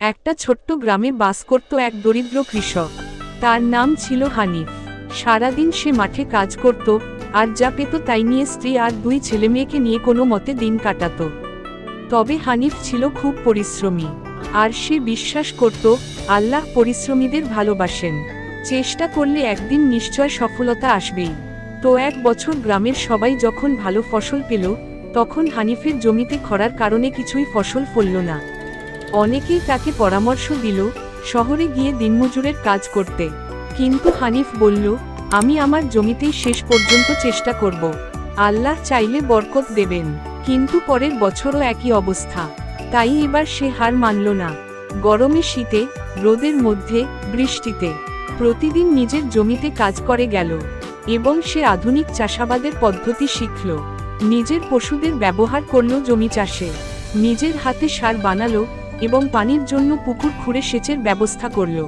একটা ছোট্ট গ্রামে বাস করত এক দরিদ্র কৃষক। তার নাম ছিল হানিফ। সারাদিন সে মাঠে কাজ করত, আর যা পেত তাই নিয়ে স্ত্রী আর দুই ছেলেমেয়েকে নিয়ে কোনো মতে দিন কাটাত। তবে হানিফ ছিল খুব পরিশ্রমী, আর সে বিশ্বাস করত, আল্লাহ পরিশ্রমীদের ভালোবাসেন। চেষ্টা করলে একদিন নিশ্চয় সফলতা আসবেই। তো এক বছর গ্রামের সবাই যখন ভালো ফসল পেল, তখন হানিফের জমিতে খরার কারণে কিছুই ফসল ফলল না। অনেকেই তাকে পরামর্শ দিল শহরে গিয়ে দিনমজুরের কাজ করতে। কিন্তু হানিফ বলল, আমি আমার জমিতেই শেষ পর্যন্ত চেষ্টা করব। আল্লাহ চাইলে বরকত দেবেন। কিন্তু পরের বছরও একই অবস্থা। তাই এবার সে হার মানল না। গরমে শীতে, রোদের মধ্যে, বৃষ্টিতে। প্রতিদিন নিজের জমিতে কাজ করে গেল। এবং সে আধুনিক চাষাবাদের পদ্ধতি শিখল। নিজের পশুদের ব্যবহার করল জমি চাষে। নিজের হাতে সার বানালো এবং পানির জন্য পুকুর খুঁড়ে সেচের ব্যবস্থা করল।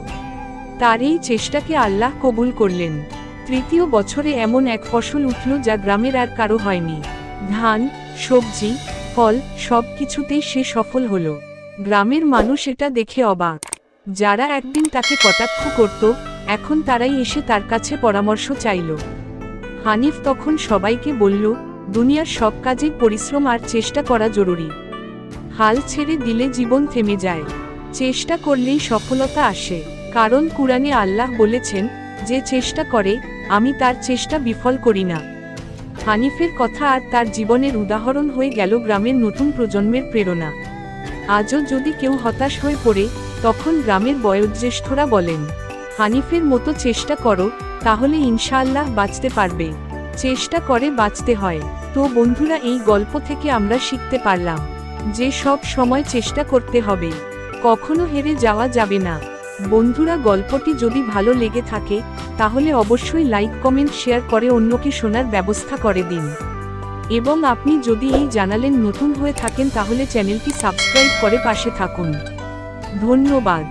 তার এই চেষ্টাকে আল্লাহ কবুল করলেন। তৃতীয় বছরে এমন এক ফসল উঠল যা গ্রামের আর কারও হয়নি। ধান, সবজি, ফল সব কিছুতেই সে সফল হল। গ্রামের মানুষ এটা দেখে অবাক। যারা একদিন তাকে কটাক্ষ করত, এখন তারাই এসে তার কাছে পরামর্শ চাইল। হানিফ তখন সবাইকে বলল, দুনিয়ার সব কাজেই পরিশ্রম আর চেষ্টা করা জরুরি। হাল ছেড়ে দিলে জীবন থেমে যায়। চেষ্টা করলেই সফলতা আসে। কারণ কুরআনে আল্লাহ বলেছেন, যে চেষ্টা করে, আমি তার চেষ্টা বিফল করি না। হানিফের কথা আর তার জীবনের উদাহরণ হয়ে গেল গ্রামের নতুন প্রজন্মের প্রেরণা। আজও যদি কেউ হতাশ হয়ে পড়ে, তখন গ্রামের বয়োজ্যেষ্ঠরা বলেন, হানিফের মতো চেষ্টা করো, তাহলে ইনশাআল্লাহ বাঁচতে পারবে। চেষ্টা করে বাঁচতে হয়। তো বন্ধুরা, এই গল্প থেকে আমরা শিখতে পারলাম। যে সব সময় চেষ্টা করতে হবে। কখনো হেরে যাওয়া যাবে না। বন্ধুরা, গল্পটি যদি ভালো লেগে থাকে, তাহলে অবশ্যই লাইক, কমেন্ট, শেয়ার করে অন্যকে শোনার ব্যবস্থা করে দিন। এবং আপনি যদি এই জানালেন নতুন হয়ে থাকেন, তাহলে চ্যানেলটি সাবস্ক্রাইব করে পাশে থাকুন। ধন্যবাদ।